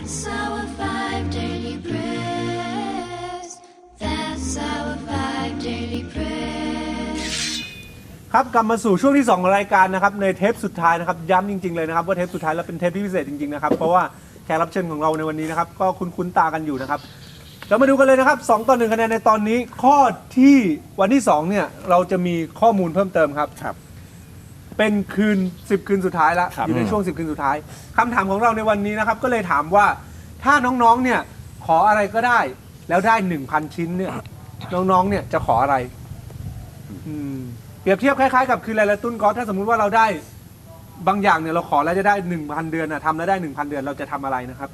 That's our five daily prayers. That's our five daily prayers. ครับกลับมาสู่ช่วงที่ 2 ของรายการนะครับในเทปสุดท้ายนะครับย้ำจริงๆเลยนะครับว่าเทปสุดท้ายแล้วเป็นเทปที่พิเศษจริงๆนะครับเพราะว่าแขกรับเชิญของเราในวันนี้นะครับก็คุ้นๆตากันอยู่นะครับเรามาดูกันเลยนะครับ2ต่อ1คะแนนในตอนนี้ข้อที่วันที่2เนี่ยเราจะมีข้อมูลเพิ่มเติมครับ ครับ เป็นคืน 10 คืนสุดท้ายแล้วครับ อยู่ในช่วง 10 คืนสุดท้ายคำถามของเราในวันนี้นะครับ ก็เลยถามว่าถ้าน้องๆเนี่ยขออะไรก็ได้ แล้วได้ 1,000 ชิ้นเนี่ย น้องๆเนี่ยจะขออะไรอืมเปรียบเทียบคล้ายๆกับคือไรละตุ้นกอล์ฟถ้าสมมุติว่าเราได้บางอย่างเนี่ยเราขอแล้วจะได้ 1,000 เดือนนะทำแล้วได้ 1,000 เดือนเราจะทำอะไรนะครับ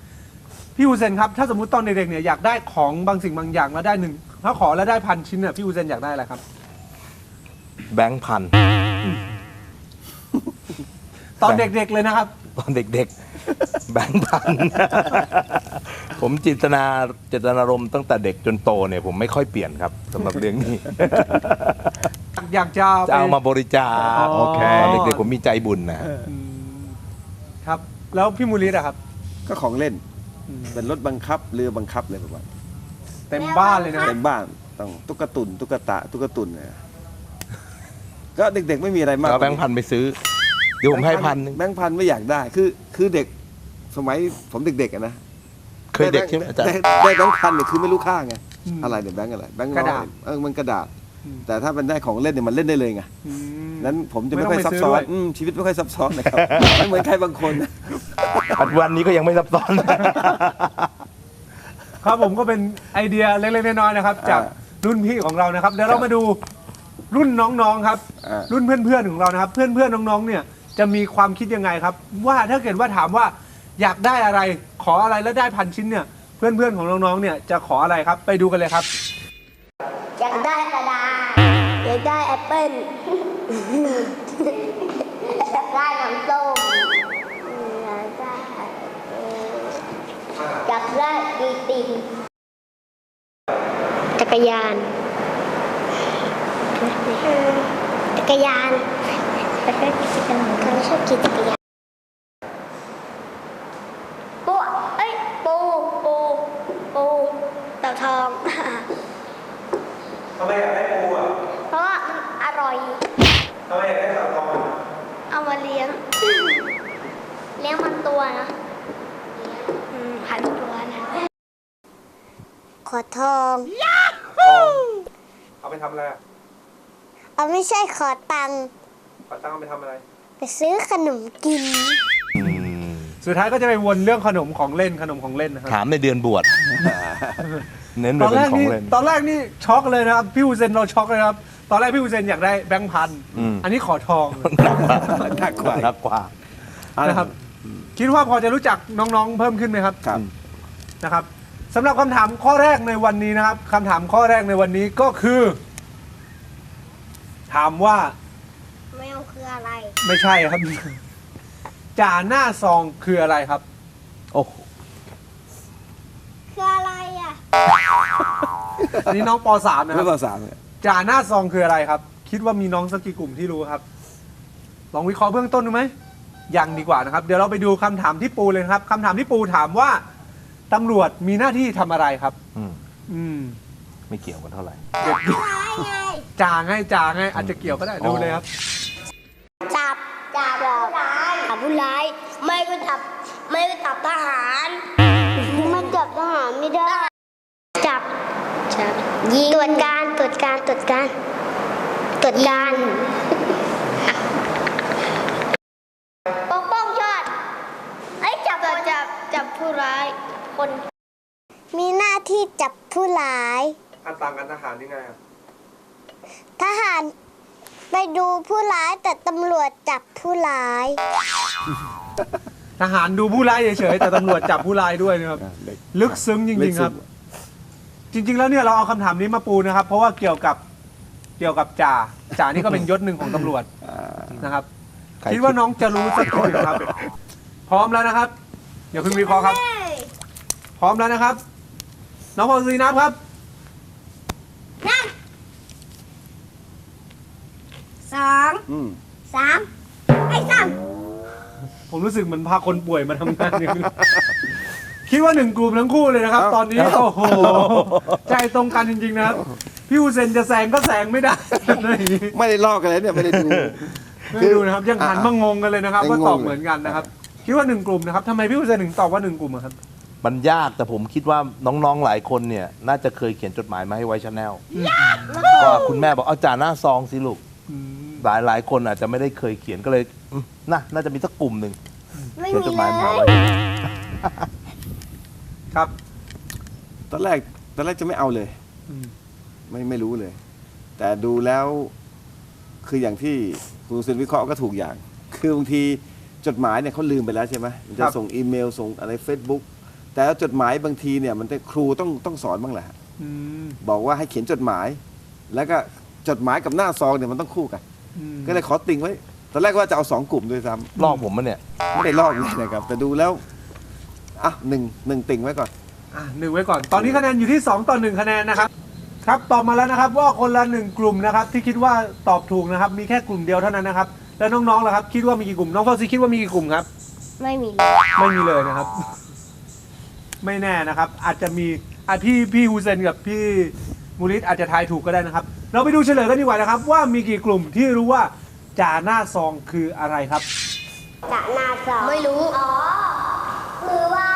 พี่อูเซนครับถ้าสมมติตอนเด็กๆเนี่ยอยากได้ของบางสิ่งบางอย่างแล้วได้หนึ่งถ้าขอแล้วได้พันชิ้นเนี่ยพี่อูเซนอยากได้อะไรครับ แบงค์พัน ตอนเด็กๆเลยนะครับ ตอนเด็กๆ แบงค์พัน ผมจินตนาเจตนารมณ์ตั้งแต่เด็กจนโตเนี่ยผมไม่ค่อยเปลี่ยนครับสำหรับเรื่องนี้ อยากจะจะเอามาบริจาคโอเค ตอนเด็กๆผมมีใจบุญนะอืมครับ แล้วพี่มูลิสอะครับ ก็ของเล่น เป็นรถบังคับเรือบังคับเลยประมาณเต็มบ้านเลยนะ เต็มบ้านต้องตุ๊กตุนตุ๊กตาตุ๊กตุนเนี่ยก็เด็กๆไม่มีอะไรมากเอาแบงค์พันไปซื้อ เดี๋ยวผมให้พันหนึ่งแบงค์พันไม่อยากได้ คือคือเด็กสมัยผมเด็กๆอะนะเคยเด็กใช่ไหมอาจารย์ ได้ได้แบงค์พันเนี่ยคือไม่รู้ค่าไงอืม อะไรเนี่ยแบงค์อะไรแบงค์กระดาษอยเออมันกระดาษ อืม แต่ถ้าเป็นได้ของเล่นเนี่ยมันเล่นได้เลยไงอืม นั้นผมจะไม่ไม่ต้องค่อยซับไปซื้อซ้อด้วนยอืมชีวิตไม่ค่อยซับซ้อนนะครับ ไม่เหมือนใครบางคนนะ ปัจจุบันนี้ก็ยังไม่ซับซ้อน ครับผมก็เป็นไอเดียเล็กๆน้อยๆนะครับ จากรุ่นพี่ของเรานะครับเดี๋ยวเรามาดูรุ่นน้องๆครับ อ่ารุ่นเพื่อนๆของเรานะครับ เพื่อนๆน้องๆเนี่ย จะมีความคิดยังไงครับ ว่าถ้าเกิดว่าถามว่าอยากได้อะไรขออะไรแล้วได้พันชิ้นเนี่ย เพื่อนๆของน้องๆเนี่ยจะขออะไรครับไปดูกันเลยครับ อยากได้กระดาษอยากได้แอปเปิ้ลอยากได้น้ำส้มอยากได้เอ่ออยากได้ดีติมจักรยาน จักรยาน แล้วก็กิจกรรมเขาชอบขี่จักรยานปูเอ้ยปูปูปูเต่าทองทำไมอยากได้ปูอะเพราะว่ามันอร่อย ทำไมอยากได้สาวทองเอามาเลี้ยง เลี้ยงมันตัวนะอืมพันตัวนะขอทอง เอาไปทำอะไรอะ เอาไม่ใช่ขอตังค์ ขอตั้งเอาไปทำอะไร ไปซื้อขนมกิน สุดท้ายก็จะไปวนเรื่องขนมของเล่นขนมของเล่นนะครับถามในเดือนบวช เน้นไปตอนเป็แรนกของนี่เล่น ตอนแรกนี่ช็อกเลยนะครับพี่อูเซนเราช็อกเลยนะครับตอนแรกพี่อูเซนอยากได้แบงค์พันอืม อันนี้ขอทองหนักกว่าหนักกว่า หนักกว่า นะครับคิดว่าพอจะรู้จักน้องๆเพิ่มขึ้นไหมครับ ครับ นะครับสำหรับคำถามข้อแรกในวันนี้นะครับคำถามข้อแรกในวันนี้ก็คือ ถามว่าแมว คืออะไร ไม่ใช่ครับ จ่าหน้าซองคืออะไรครับ โอ้โหคืออะไรอะ อันนี้น้องป .3 นะคไม่รับภาษาเนี่ยจ่าหน้าซองคืออะไรครับ คิดว่ามีน้องสักกี่กลุ่มที่รู้ครับ ลองวิเคราะห์เบื้องต้นดูไหมยังดีกว่านะครับ เดี๋ยวเราไปดูคำถามที่ปูเลยนะครับคำถามที่ปูถามว่าตำรวจมีหน้าที่ทำอะไรครับ อืมอืมไม่เกี่ยวกันเท่าไหร่เด็กอะไรไงจ่าไงจ่าไงอาจจะเกี่ยวก็ได้ดูเลยครับ จับ จับผู้ร้ายจับ ผู้ร้าย ไม่ก็จับ ไม่ก็จับทหารมันจับทหารไม่ได้ จับจับยิงตรวจการตรวจการตรวจการตรวจการปกป้องชาติไอ้ยจับจับจับผู้ร้ายคน มีหน้าที่จับผู้ร้ายอันต่างกันทหารยังไงอะทหารไป ดูผู้ร้ายแต่ตำรวจจับผู้ร้าย ทหารดูผู้ร้ายเฉยๆแต่ตำรวจจับผู้ร้ายด้วยนะครับอ่าเด็กลึกซึ้งจริงๆครับ จริง ๆ แล้วเนี่ยเราเอาคำถามนี้มาปูนะครับ เพราะว่าเกี่ยวกับเกี่ยวกับจ่าจ่านี่ก็เป็นยศหนึ่งของตำรวจอ่านะครับใครคิดว่าน้องจะรู้สักกี่ครับ พร้อมแล้วนะครับอย่าเพิ่งวิเคราะห์ครับ พร้อมแล้วนะครับ น้องพอซีนับครับ ส องอืมสามไอ้สามผมรู้สึกเหมือนพาคนป่วยมาทำงานอย่างนี้คิดว่าหนึ่งกลุ่มทั้งคู่เลยนะครับเอ้าตอนนี้เอ้าโอ้โหใจตรงกันจริง ๆ นะครับ พี่ฮูเซนจะแซงก็แซงไม่ได้อะไรอย่างนี้ไม่ได้ลอกกันเลยเนี่ยไม่ได้ดู ไม่ดูนะครับยังหันมางงกันเลยนะครับยังว่างงตอบเหมือนกันนะครับ คิดว่าหนึ่งกลุ่มนะครับทำไมพี่ฮูเซนถึงตอบว่าหนึ่งกลุ่มอะครับมันยากแต่ผมคิดว่าน้องๆหลายคนเนี่ย น่าจะเคยเขียนจดหมายมาให้ไว้ชาแนลก็คุณแม่บอกเอาจ่าหน้าซองสิลูกอืม หลายหลายคนอาจจะไม่ได้เคยเขียนก็เลยอืมน่าน่าจะมีสักกลุ่มหนึ่งไม่เขียนมีจดหเลมายมาไว้ยครับตอนแรกตอนแรกจะไม่เอาเลย อืมไม่ไม่รู้เลย แต่ดูแล้วคืออย่างที่คุณเซนวิเคราะห์ก็ถูกอย่าง คือบางทีจดหมายเนี่ยเขาลืมไปแล้วใช่ไหมมันจะส่งอีเมลส่งอะไร Facebook แต่จดหมายบางทีเนี่ยมันจะครูต้องต้องสอนบ้างแหละ อืมบอกว่าให้เขียนจดหมาย แล้วก็จดหมายกับหน้าซองเนี่ยมันต้องคู่กันอืม ก็เลยขอติงไว้ ตอนแรกว่าจะเอาสองกลุ่มด้วยซ้ลอกผมมันเนี่ยำไม่ได้ลอกเลยนะครับ แต่ดูแล้ว อะหนึ่งหนึ่งติงไว้ก่อน อะหนึ่งไว้ก่อน ตอนนี้คะแนนอยู่ที่ 2 ต่อ 1 คะแนนนะครับ ครับ ตอบมาแล้วนะครับ ว่าคนละหนึ่งกลุ่มนะครับ ที่คิดว่าตอบถูกนะครับ มีแค่กลุ่มเดียวเท่านั้นนะครับ แล้วน้องๆล่ะครับ คิดว่ามีกี่กลุ่ม น้องฟอซีคิดว่ามีกี่กลุ่มครับ ไม่มีเลยไม่มีเลยนะครับ ไม่แน่นะครับ อาจจะมีอะพี่พี่ฮูเซนกับพี่ มูริสอาจจะทายถูกก็ได้นะครับ เราไปดูเฉลยกันดีกว่านะครับ ว่ามีกี่กลุ่มที่รู้ว่าจ่าหน้าซองคืออะไรครับ จะหน้าสองไม่รู้ อ๋อ คือว่า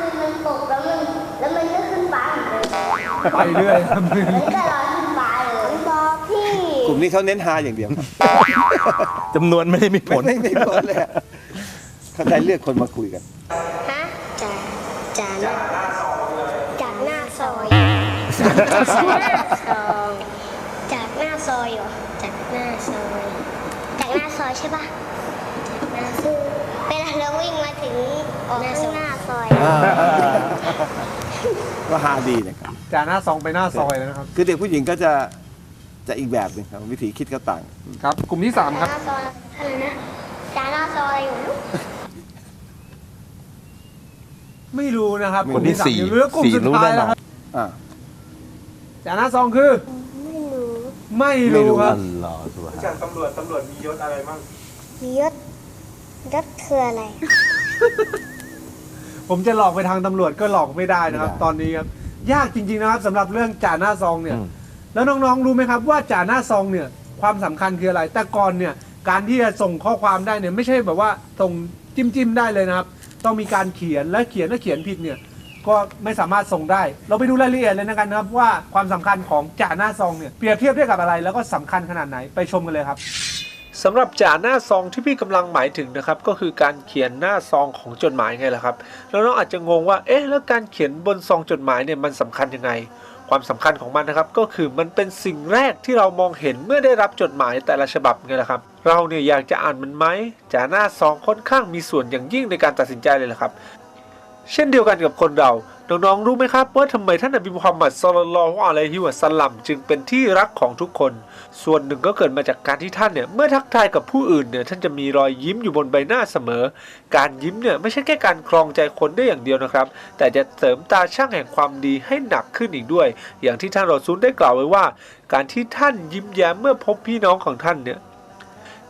มันมันตกแล้วมันแล้วมันก็ขึ้นฟ้าเหมือนเดิมไปเรื่อยครับมันก็ลอยขึ้นฟ้าเลยบอกพี่กลุ่มนี้เขาเน้นฮาอย่างเดียวจำนวนไม่ได้มีผไม่ลไม่ไม่ผลเลยอะเขาได้เลือกคนมาคุยกัน ฮะจ่าจ่าหน้า จากหน้าซอยจากหน้าซอยเหรอจากหน้าซอย จากหน้าซอยใช่ปะจากหน้าซอยเวลาเราวิ่งมาถึงออกข้างหน้าซอยก็ฮาดีนะครับจ่าหน้าซองไปหน้าซอยแล้วนะครับ คือเด็กผู้หญิงก็จะจะอีกแบบหนึงครับ วิธีคิดก็ต่าง ครับกลุ่มที่สามครับ หน้าซอยอะไรนะจากหน้าซอยอยู่ ไม่รู้นะครับคนที่กลุ่มสี่เหลือกลุ่มสี่สุดรู้ท้ายแน่นแล้วอนครับอ่า จ่าหน้าซองคือ ไม่รู้ไม่ไม่รู้รู้ครับอัลลอฮฺสุบฮานะจากตำรวจตำรวจมียศอะไรบ้างมียศยศคืออะไรผมจะหลอกไปทางตำรวจก็หลอกไม่ได้นะครับไม่ได้ตอนนี้ครับยากจริง ๆนะครับสำหรับเรื่องจ่าหน้าซองเนี่ย อืม แล้วน้องๆ รู้ไหมครับว่าจ่าหน้าซองเนี่ยความสำคัญคืออะไร แต่ก่อนเนี่ยการที่จะส่งข้อความได้เนี่ยไม่ใช่แบบว่าส่งจิ้มจิ้มๆได้เลยนะครับ ต้องมีการเขียนและเขียนและเขียนผิดเนี่ย ก็ไม่สามารถส่งได้ เราไปดูรายละเอียดเลยนะครับนะครับว่าความสำคัญของจ่าหน้าซองเนี่ยเปรียบเทียบได้กับอะไร แล้วก็สำคัญขนาดไหนไปชมกันเลยครับ สำหรับจ่าหน้าซองที่พี่กำลังหมายถึงนะครับก็คือการเขียนหน้าซองของจดหมายไงล่ะครับแล้วน้องอาจจะงงว่าเอ๊ะแล้วการเขียนบนซองจดหมายเนี่ยมันสำคัญยังไง ความสำคัญของมันนะครับก็คือมันเป็นสิ่งแรกที่เรามองเห็นเมื่อได้รับจดหมายแต่ละฉบับไงล่ะครับ เราเนี่ยอยากจะอ่านมันไหมจ่าหน้าซองค่อนข้างมีส่วนอย่างยิ่งในการตัดสินใจเลยล่ะครับ เช่นเดียวกันกับคนเรา น้องๆ รู้ไหมครับว่าทำไมท่านนบีมุฮัมมัดศ็อลลัลฮุอะลัยฮิวะซัลลัมจึงเป็นที่รักของทุกคน ส่วนหนึ่งก็เกิดมาจากการที่ท่านเนี่ย เมื่อทักทายกับผู้อื่นเนี่ยท่านจะมีรอยยิ้มอยู่บนใบหน้าเสมอ การยิ้มเนี่ยไม่ใช่แค่การครองใจคนได้อย่างเดียวนะครับ แต่จะเสริมตาช่างแห่งความดีให้หนักขึ้นอีกด้วย อย่างที่ท่านรอซูลได้กล่าวไว้ว่า การที่ท่านยิ้มแย้มเมื่อพบพี่น้องของท่านเนี่ย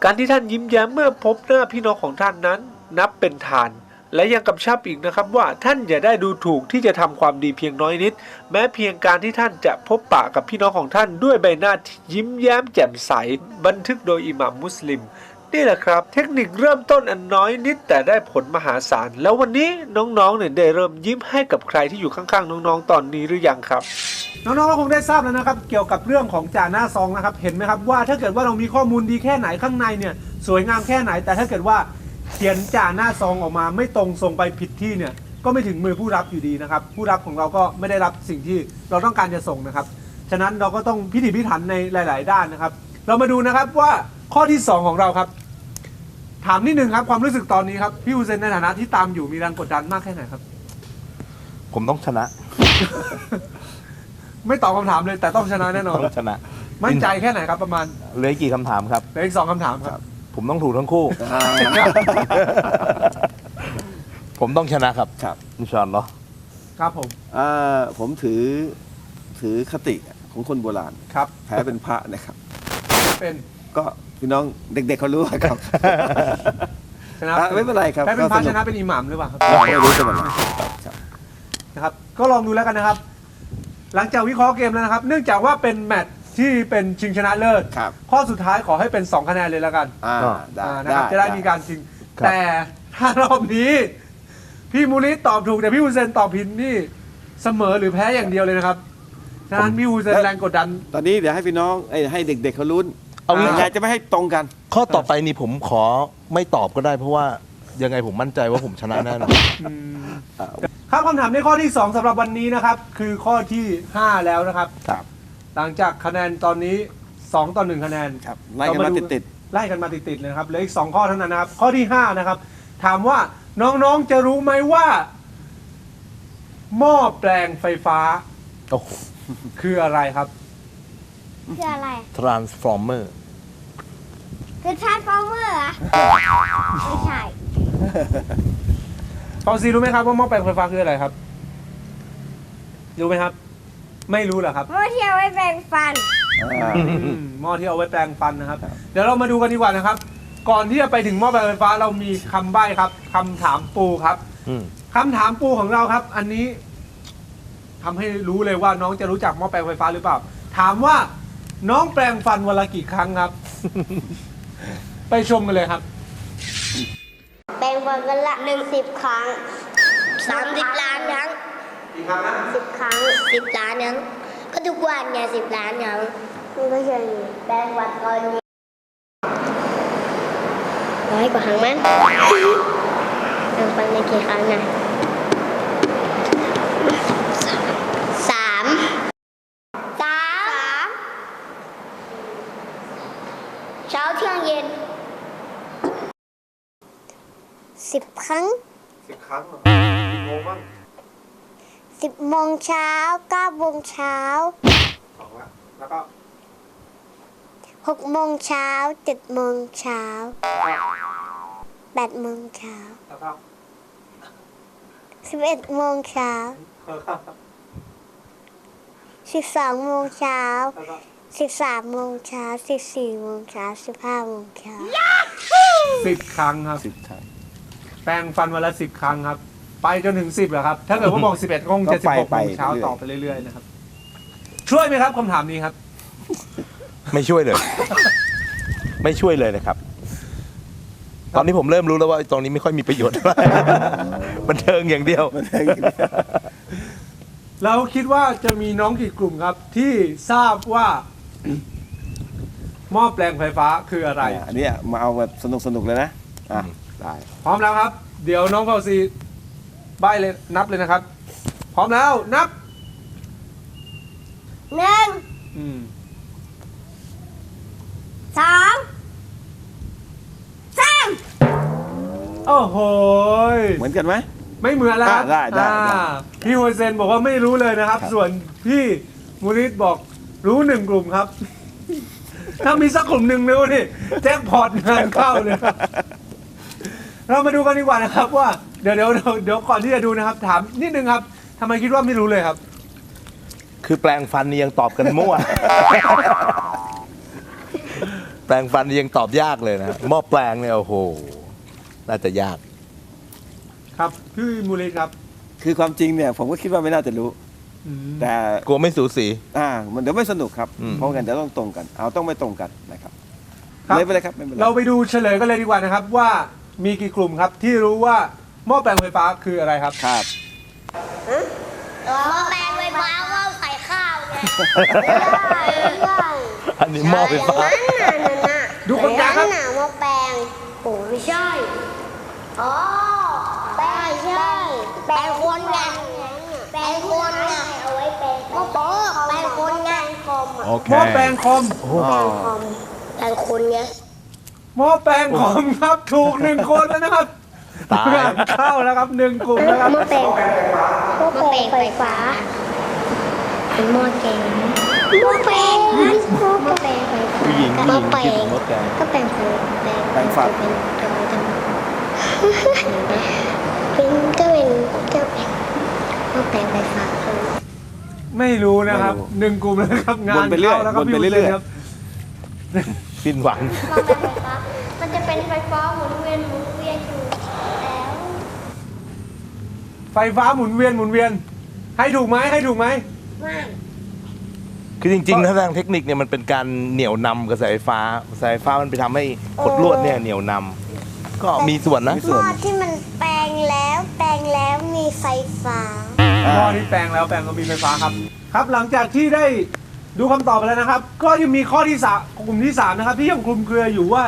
การที่ท่านยิ้มแย้มเมื่อพบหน้าพี่น้องของท่านนั้น นับเป็นทาน และยังกำชับอีกนะครับว่าท่านอย่าได้ดูถูกที่จะทำความดีเพียงน้อยนิด แม้เพียงการที่ท่านจะพบปะกับพี่น้องของท่านด้วยใบหน้าที่ยิ้มแย้มแจ่มใส บันทึกโดยอิหม่ามมุสลิม นี่แหละครับ เทคนิคเริ่มต้นอันน้อยนิดแต่ได้ผลมหาศาล แล้ววันนี้น้องๆเนี่ยได้เริ่มยิ้มให้กับใครที่อยู่ข้างๆ น้องๆ ตอนนี้หรือยังครับน้องๆก็คงได้ทราบแล้วนะครับ เกี่ยวกับเรื่องของจ่าหน้าซองนะครับ เห็นไหมครับว่าถ้าเกิดว่าเรามีข้อมูลดีแค่ไหนข้างในเนี่ยสวยงามแค่ไหน แต่ถ้าเกิดว่า เขียนจ่าหน้าซองออกมาไม่ตรงส่งไปผิดที่เนี่ย ก็ไม่ถึงมือผู้รับอยู่ดีนะครับ ผู้รับของเราก็ไม่ได้รับสิ่งที่เราต้องการจะส่งนะครับ ฉะนั้นเราก็ต้องพิถีพิถันในหลาย ๆ ด้านนะครับ เรามาดูนะครับว่าข้อที่สองของเราครับ ถามนิดนึงครับความรู้สึกตอนนี้ครับพี่ฮูเซนในฐานะที่ตามอยู่มีแรงกดดันมากแค่ไหนครับ ผมต้องชนะ ไม่ตอบคำถามเลยแต่ต้องชนะแน่นอนต้องชนะ มั่นใจแค่ไหนครับประมาณเหลืออกกี่คำถามครับเหลืออีกสองคำถามครับ ผมต้องถูกทั้งคู่อ่าผมต้องชนะครับครับ อินชาอัลลอฮ์ครับผมอ่าผมถือถือคติของคนโบราณครับ แพ้เป็นพระนะครับ เป็นก็พี่น้องเด็กๆเขารู้ครับ ชนะอะไม่เป็นไรครับแพ้เป็นพระก็สนุก ชนะเป็นอิหมัมหรือเปล่าครับ ไม่รู้จะเป็นอะไรครับ นะครับก็ลองดูแล้วกันนะครับ หลังจากวิเคราะห์เกมแล้วนะครับ เนื่องจากว่าเป็นแมตช์ ที่เป็นชิงชนะเลิศ ครับข้อสุดท้ายขอให้เป็น 2 คะแนนเลยแล้วกันอ่าก็ได้อ่านะครับจะได้มีการชิง ครับ แต่ถ้ารอบนี้ พี่มูลิตอบถูกแต่พี่ฮุนเซนตอบผิดนี่เสมอหรือแพ้อย่างเดียวเลยนะครับฉะนั้นพี่ฮุนเซนแรงกดดัน ตอนนี้เดี๋ยวให้พี่น้องเอ้ยให้เด็กๆเขาลุ้นเอางี้ยังไงจะไม่ให้ตรงกัน ข้อต่อไปนี่ผมขอไม่ตอบก็ได้เพราะว่ายังไงผมมั่นใจว่าผมชนะแน่นอน ครับคำถามในข้อที่ 2สำหรับวันนี้นะครับ คือข้อที่ 5 แล้วนะครับ ครับ หลังจากคะแนนตอนนี้ 2 ต่อ 1 คะแนน ครับไล่กันมาติดไล่กันมาติดๆเลยนะครับเหลืออีก 2 ข้อเท่านั้นนะครับ ข้อที่ 5 นะครับ ถามว่าน้องๆจะรู้ไหมว่า หม้อแปลงไฟฟ้าโอ้โห คืออะไรครับ คืออะไร transformer คือทาร์ฟอร์เมอร์อะไม่ใช่ฟองซีรู้ไหมครับว่าหม้อแปลงไฟฟ้าคืออะไรครับ รู้ไหมครับ ไม่รู้เหรอครับเมื่อเที่ยวไว้แปรงฟันๆอ่าอืมหม้อที่เอาไว้แปลงฟันนะครับ เดี๋ยวเรามาดูกันดีกว่านะครับ ก่อนที่จะไปถึงหม้อแปลงไฟฟ้าเรามีคำใบ้ครับคำถามปูครับอืม คำถามปูของเราครับ อันนี้ทำให้รู้เลยว่าน้องจะรู้จักหม้อแปลงไฟฟ้าหรือเปล่า ถามว่าน้องแปลงฟันวันละกี่ครั้งครับ ไปชมกันเลยครับ แปรงฟันกันละหนึ่งสิบครั้งสามสิบล้านครั้ง กี่ครั้งนะสิบครั้งสิบล้านครั้งก็ทุกวันไงสิบล้านครั้งมันก็ยังแปรงฟันตอนนี้ร้อยกว่าครั้งมั้งแปรงฟันในกี่ครั้งนะสามสามเช้าเที่ยงเย็นสิบครั้งสิบครั้งเหรอโมงบ้าง สิบโมงเช้าเก้าโมงเช้าสองละแล้วก็หกโมงเช้าเจ็ดโมงเช้าแปดโมงเช้าแล้วก็สิบเอ็ดโมงเช้าแล้วก็สิบสองโมงเช้าแล้วก็สิบสามโมงเช้าสิบสี่โมงเช้าสิบห้าโมงเช้า สิบครั้งครับ สิบครั้ง แปลงฟันวันละสิบครั้งครับ ไปจนถึงสิบเหรอครับ ถ้าเกิดว่าบอกสิบเอ็ดก็คงจะสิบหกโมงเช้าต่อไปเรื่อยๆนะครับ ช่วยไหมครับคำถามนี้ครับ ไม่ช่วยเลย ไม่ช่วยเลยนะครับ ตอนนี้ผมเริ่มรู้แล้วว่าตรงนี้ไม่ค่อยมีประโยชน์เท่าไหร่บันเทิงอย่างเดียวเราคิดว่าจะมีน้องกี่กลุ่มครับ ที่ทราบว่าหม้อแปลงไฟฟ้าคืออะไรอ่าอันเนี้ยมาเอาแบบสนุกๆเลยนะ อะ ได้ พร้อมแล้วครับ เดี๋ยวน้องเฟาซี ใบเลยนับเลยนะครับ พร้อมแล้วนับหนึ่งอืมสองสามโอ้โหยเหมือนกันไหม ไม่เหมือนแล้วครับอ่าได้ได้ได้อ่าพี่โฮเซนบอกว่าไม่รู้เลยนะครับ ครับ ส่วนพี่มูริสบอกรู้หนึ่งกลุ่มครับ ถ้ามีสักกลุ่มหนึ่งรู้นี่แจ็คพอตงานเข้าเลยครับเรามาดูกันดีกว่านะครับว่า เดี๋ยวเดี๋ยวเดี๋ยวเดี๋ยวก่อนที่จะดูนะครับ ถามนิดนึงครับทำไมคิดว่าไม่รู้เลยครับ คือแปลงฟันนี่ยังตอบกันมั่ว แปลงฟันนี่ยังตอบยากเลยนะหม้อแปลงเนี่ยโอ้โห น่าจะยาก ครับพี่มูริสครับคือความจริงเนี่ยผมก็คิดว่าไม่น่าจะรู้ อืมแต่กลัวไม่สูสี อ่ามันเดี๋ยวไม่สนุกครับ อืม เพราะงั้นเดี๋ยวต้องตรงกัน เอาต้องไม่ตรงกันนะครับครับ ไม่เป็นไรครับไม่เป็นไร เราไปดูเฉลยกันเลยดีกว่านะครับ ว่ามีกี่กลุ่มครับที่รู้ว่า หม้อแปลงไฟฟ้าคืออะไรครับ ครับหม้อแปลงไฟฟ้าหม้อใส่ข้าวไงอันนี้หม้อไฟฟ้านั่นน่ะนั่นน่ะดูคนกลางครับนั่นน่ะหม้อแปลงโอ้ไม่ใช่ อ๋อแปลงใช่ แปลงคนไงแปลงคนไงเอาไว้แปลงหม้อโป๊ะแปลงคนไงคอมอะโอเค หม้อแปลงคอมอ๋อคอมแปลงคนไง หม้อแปลงคอมครับถูกหนึ่งคนแล้วนะครับ ตายงานเข้าแล้วครับหนึ่งกลุ่มแล้วครับหม้อแปลงหม้อแปลงไฟฟ้าเป็นหม้อแกงหม้อแปลงหม้อแปลงไฟฟ้าผู้หญิงหผู้ม้หอญิงแปลคิดงถึงหม้อแกงก็แปลงฟันแปลงแปลงฟันเป็นจมูกจมูกเป็นก็เป็นก็เป็นหม้อแปลงไฟฟ้าคือไม่รู้นะครับหนึ่งกลุ่มแล้วครับงานวนไปเรื่อยเข้าแล้วครับวนไปพี่เรื่อยวุฒิครับสิ้นหวังหม้อแปลงไฟฟ้ามันจะเป็นไฟฟ้าหมุนเวียนหมุนเวียนอยู่แล้ว ไฟฟ้าหมุนเวียนหมุนเวียน ให้ถูกไหมให้ถูกไหมไม่คือจริงๆถ้าทางเทคนิคเนี่ยมันเป็นการเหนี่ยวนำกระแสไฟฟ้า สายไฟฟ้ามันไปทำให้ขดลวดเนี่ยเหนี่ยวนำก็มีส่วนนะ หม้อที่มันแปลงแล้วแปลงแล้วมีไฟฟ้า หม้อที่แปลงแล้วแปลงก็มีไฟฟ้าครับ ครับหลังจากที่ได้ดูคำตอบไปแล้วนะครับ ก็ยังมีข้อที่สามกลุ่มที่สามนะครับที่ยังคลุมเครืออยู่ว่า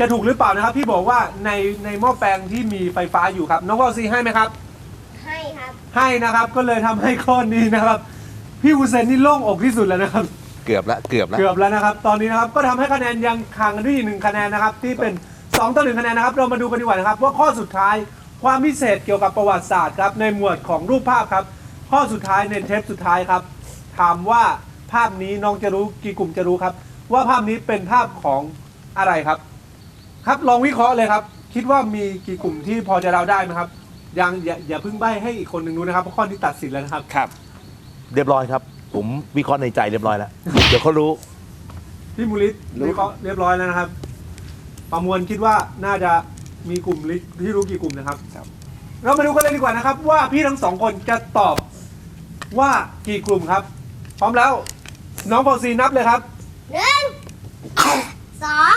จะถูกหรือเปล่านะครับ พี่บอกว่าในในหม้อแปลงที่มีไฟฟ้าอยู่ครับน้องวอลซีให้ไหมครับให้ครับ ให้นะครับ ก็เลยทำให้ข้อนี้นะครับ พี่ฮูเซนนี่โล่งอกที่สุดแล้วนะครับ เกือบละเกือบละเกือบแล้วนะครับ ตอนนี้นะครับก็ทำให้คะแนนยังห่างกันด้วยอีกหนึ่งคะแนนนะครับ ที่เป็น 2 ต่อหนึ่งคะแนนนะครับ เรามาดูกันดีกว่านะครับ ว่าข้อสุดท้ายความพิเศษเกี่ยวกับประวัติศาสตร์ครับในหมวดของรูปภาพครับ ข้อสุดท้ายในเทปสุดท้ายครับ ถามว่าภาพนี้น้องจะรู้กี่กลุ่มจะรู้ครับ ว่าภาพนี้เป็นภาพของอะไรครับ ครับลองวิเคราะห์เลยครับ คิดว่ามีกี่กลุ่มที่พอจะเดาได้ไหมครับ ยังอย่าอย่าเพิ่งใบ้ให้อีกคนหนึ่งรู้นะครับเพราะข้อนี้ตัดสินแล้วนะครับ ครับ เรียบร้อยครับ ผมวิเคราะห์ในใจเรียบร้อยแล้ว เดี๋ยวเขารู้ พี่มูลิตรู้วิเคราะห์เรียบร้อยแล้วนะครับ ประมวลคิดว่าน่าจะมีกลุ่มลิสที่รู้กี่กลุ่มนะครับ ครับ เรามาดูกันเลยดีกว่านะครับ ว่าพี่ทั้งสองคนจะตอบว่ากี่กลุ่มครับ พร้อมแล้ว น้องฟอซีนับเลยครับหนึ่งสอง